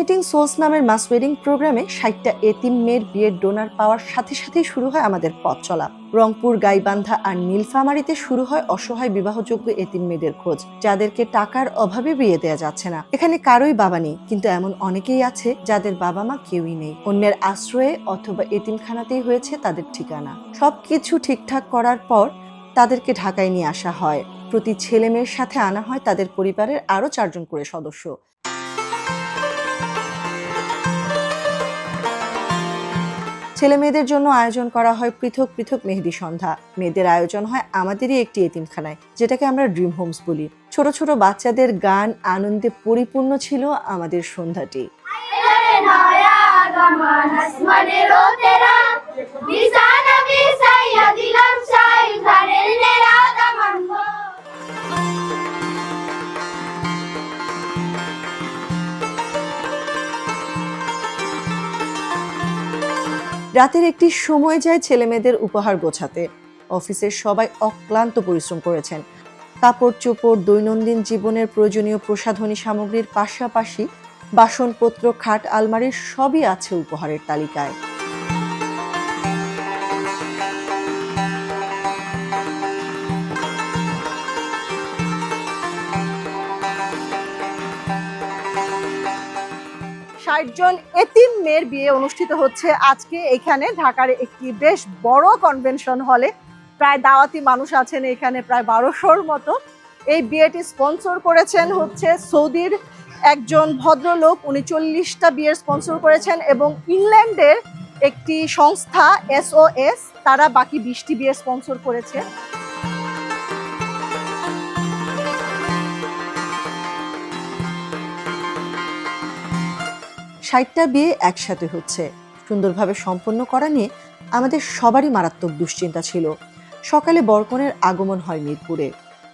Uniting sols নামের মাস wedding প্রোগ্রামে ষাটটা এতিম মেয়ের বিয়ের ডোনার পাওয়ার সাথে সাথেই শুরু হয় আমাদের পথ চলা। রংপুর, গাইবান্ধা আর নীলফামারীতে শুরু হয় অসহায় বিবাহযোগ্য এতিম মেয়েদের খোঁজ, যাদেরকে টাকার অভাবে বিয়ে দেওয়া যাচ্ছে না। এখানে কারোই বাবা নেই, কিন্তু এমন অনেকেই আছে যাদের বাবা মা কেউই নেই। অন্যের আশ্রয়ে অথবা এতিমখানাতেই হয়েছে তাদের ঠিকানা। সবকিছু ঠিকঠাক করার পর তাদেরকে ঢাকায় নিয়ে আসা হয়। প্রতি ছেলে মেয়ের সাথে আনা হয় তাদের পরিবারের আরও চারজন করে সদস্য। ছেলে মেয়েদের জন্য আয়োজন করা হয় পৃথক পৃথক মেহেদি সন্ধ্যা। মেয়েদের আয়োজন হয় আমাদেরই একটি এতিমখানায়, যেটাকে আমরা ড্রিম হোমস বলি। ছোট ছোট বাচ্চাদের গান আনন্দে পরিপূর্ণ ছিল আমাদের সন্ধ্যাটি। রাতের একটি সময় যায় ছেলেমেয়েদের উপহার গোছাতে। অফিসের সবাই অক্লান্ত পরিশ্রম করেছেন। কাপড় চোপড় দৈনন্দিন জীবনের প্রয়োজনীয় প্রসাধনী সামগ্রীর পাশাপাশি বাসনপত্র, খাট, আলমারির সবই আছে উপহারের তালিকায়। ষাট জন এতিম মেয়ের বিয়ে অনুষ্ঠিত হচ্ছে আজকে। এখানে ঢাকার একটি বেশ বড় কনভেনশন হলে প্রায় দাওয়াতি মানুষ আছেন এখানে প্রায় বারোশোর মতো। এই বিয়েটি স্পন্সর করেছেন হচ্ছে সৌদির একজন ভদ্রলোক। উনি চল্লিশটা বিয়ের স্পন্সর করেছেন এবং ইংল্যান্ডের একটি সংস্থা এসওএস তারা বাকি বিশটি বিয়ের স্পন্সর করেছে। ষাটটা বিয়ে একসাথে হচ্ছে। সুন্দরভাবে সম্পন্ন করা নিয়ে আমাদের সবারই মারাত্মক দুশ্চিন্তা ছিল। সকালে বরকনের আগমন হয় মিরপুরে।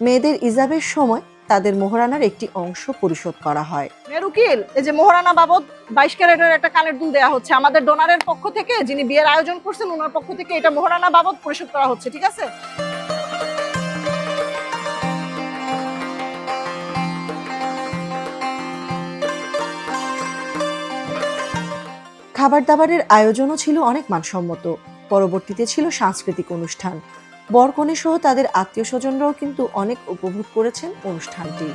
মেয়েদের ইজাবের সময় তাদের মোহরানার একটি অংশ পরিশোধ করা হয়। মেরুকিল, এই যে মোহরানা বাবদ বাইশ ক্যারেটের একটা কানের দুল দেওয়া হচ্ছে। আমাদের ডোনারের পক্ষ থেকে যিনি বিয়ের আয়োজন করছেন ওনার পক্ষ থেকে এটা মোহরানা বাবদ পরিশোধ করা হচ্ছে, ঠিক আছে? খাবার দাবারের আয়োজনও ছিল অনেক মানসম্মত। পরবর্তীতে ছিল সাংস্কৃতিক অনুষ্ঠান। বরকনে সহ তাদের আত্মীয় স্বজনরাও কিন্তু অনেক উপভোগ করেছেন অনুষ্ঠানটি।